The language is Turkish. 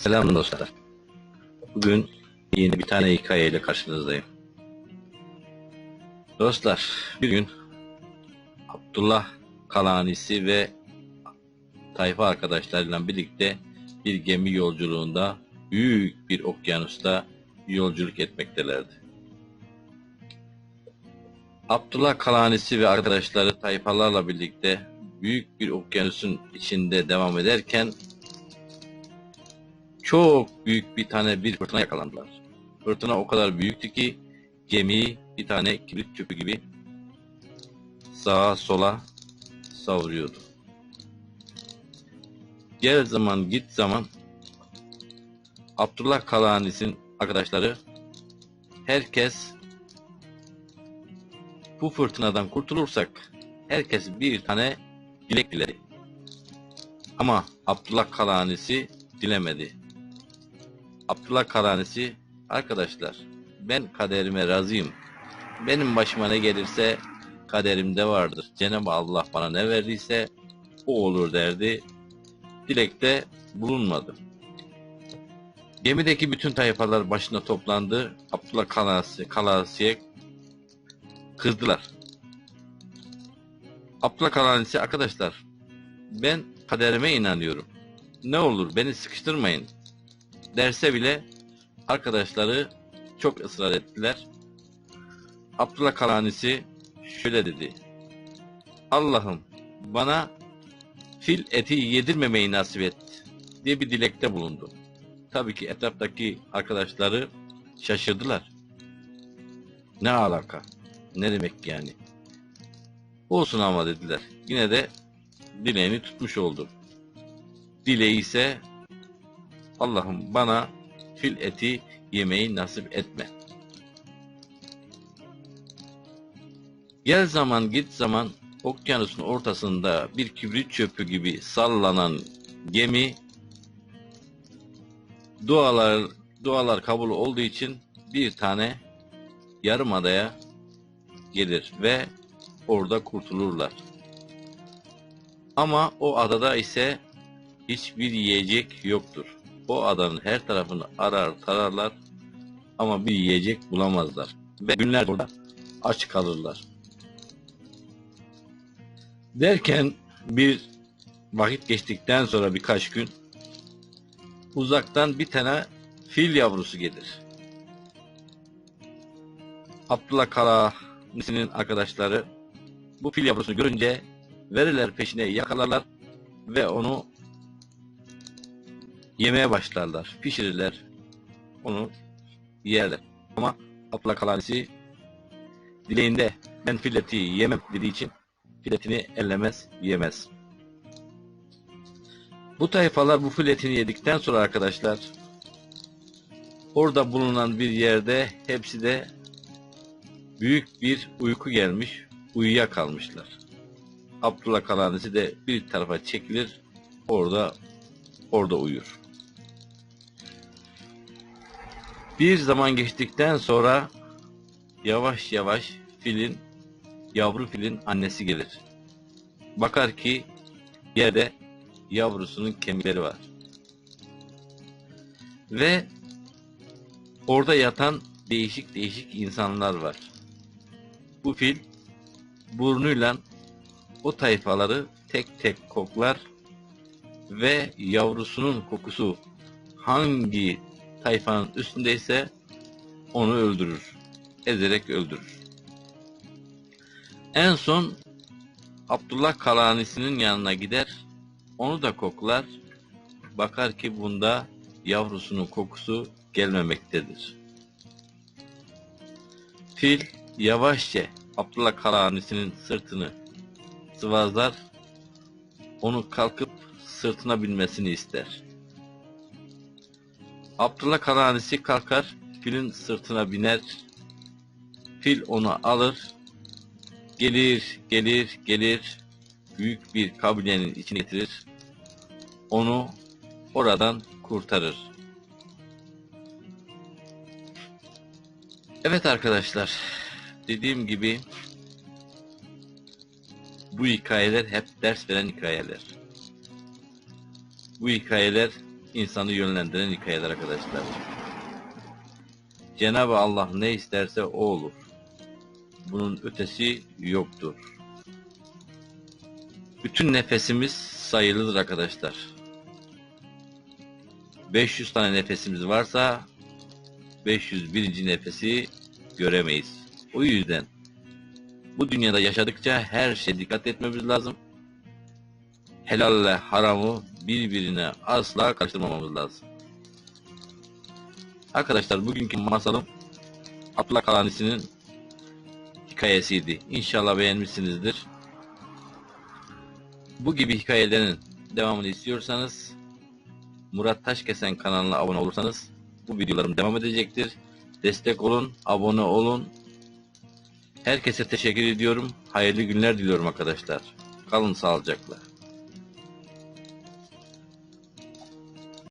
Selam dostlar. Bugün yeni bir tane hikayeyle karşınızdayım. Dostlar, bir gün Abdullah Kalanisi ve tayfa arkadaşlarıyla birlikte bir gemi yolculuğunda büyük bir okyanusta yolculuk etmektelerdi. Abdullah Kalanisi ve arkadaşları tayfalarla birlikte büyük bir okyanusun içinde devam ederken çok büyük bir tane bir fırtına yakalandılar. Fırtına o kadar büyüktü ki gemiyi bir tane kibrit çöpü gibi sağa sola savuruyordu. Gel zaman git zaman Abdullah Kalanis'in arkadaşları herkes bu fırtınadan kurtulursak herkes bir tane dilek diledi. Ama Abdullah Kalanisi dilemedi. Abdullah Kalanisi arkadaşlar ben kaderime razıyım. Benim başıma ne gelirse kaderimde vardır. Cenab-ı Allah bana ne verdiyse o olur derdi. Dilekte bulunmadı. Gemideki bütün tayfalar başına toplandı. Abdullah Kalasi, Kalasi'ye kızdılar. Abdullah Kalanisi arkadaşlar ben kaderime inanıyorum. Ne olur beni sıkıştırmayın derse bile arkadaşları çok ısrar ettiler. Abdullah Kalanisi şöyle dedi. Allah'ım bana fil eti yedirmemeyi nasip et diye bir dilekte bulundu. Tabii ki etraftaki arkadaşları şaşırdılar. Ne alaka? Ne demek yani? Olsun ama dediler. Yine de dileğini tutmuş oldu. Dileği ise Allah'ım bana fil eti yemeyi nasip etme. Gel zaman git zaman okyanusun ortasında bir kibrit çöpü gibi sallanan gemi dualar dualar kabul olduğu için bir tane yarım adaya gelir ve orada kurtulurlar. Ama o adada ise hiçbir yiyecek yoktur. O adanın her tarafını arar tararlar ama bir yiyecek bulamazlar. Ve günler orada aç kalırlar. Derken bir vakit geçtikten sonra birkaç gün uzaktan bir tane fil yavrusu gelir. Abdullah Kala'nın arkadaşları bu fil yavrusunu görünce verirler peşine yakalarlar ve onu yemeye başlarlar. Pişirirler. Onu yerler. Ama Abdullah Kalanisi dileğinde ben fil eti yemem dediği için fil etini ellemez, yemez. Bu tayfalar bu fil etini yedikten sonra arkadaşlar orada bulunan bir yerde hepsi de büyük bir uyku gelmiş, uyuya kalmışlar. Abdullah Kalanisi de bir tarafa çekilir, orada orada uyur. Bir zaman geçtikten sonra yavaş yavaş filin, yavru filin annesi gelir. Bakar ki yerde yavrusunun kemikleri var. Ve orada yatan değişik değişik insanlar var. Bu fil burnuyla o tayfaları tek tek koklar ve yavrusunun kokusu hangi tayfanın üstündeyse onu öldürür. Ezerek öldürür. En son Abdullah Kalanisi'nin yanına gider, onu da koklar, bakar ki bunda yavrusunun kokusu gelmemektedir. Fil yavaşça Abdullah Kalanisi'nin sırtını sıvazlar, onu kalkıp sırtına binmesini ister. Abdullah Kalanisi kalkar, filin sırtına biner, fil onu alır, gelir, gelir, gelir, büyük bir kabilenin içine getirir, onu oradan kurtarır. Evet arkadaşlar, dediğim gibi bu hikayeler hep ders veren hikayeler. Bu hikayeler insanı yönlendiren hikayeler arkadaşlar. Cenab-ı Allah ne isterse o olur. Bunun ötesi yoktur. Bütün nefesimiz sayılıdır arkadaşlar. 500 tane nefesimiz varsa 501. nefesi göremeyiz. O yüzden bu dünyada yaşadıkça her şeye dikkat etmemiz lazım. Helalle haramı birbirine asla karıştırmamamız lazım. Arkadaşlar bugünkü masalım Abdullah Kalanisi'nin hikayesiydi. İnşallah beğenmişsinizdir. Bu gibi hikayelerin devamını istiyorsanız Murat Taşkesen kanalına abone olursanız bu videolarım devam edecektir. Destek olun, abone olun. Herkese teşekkür ediyorum. Hayırlı günler diliyorum arkadaşlar. Kalın sağlıcakla.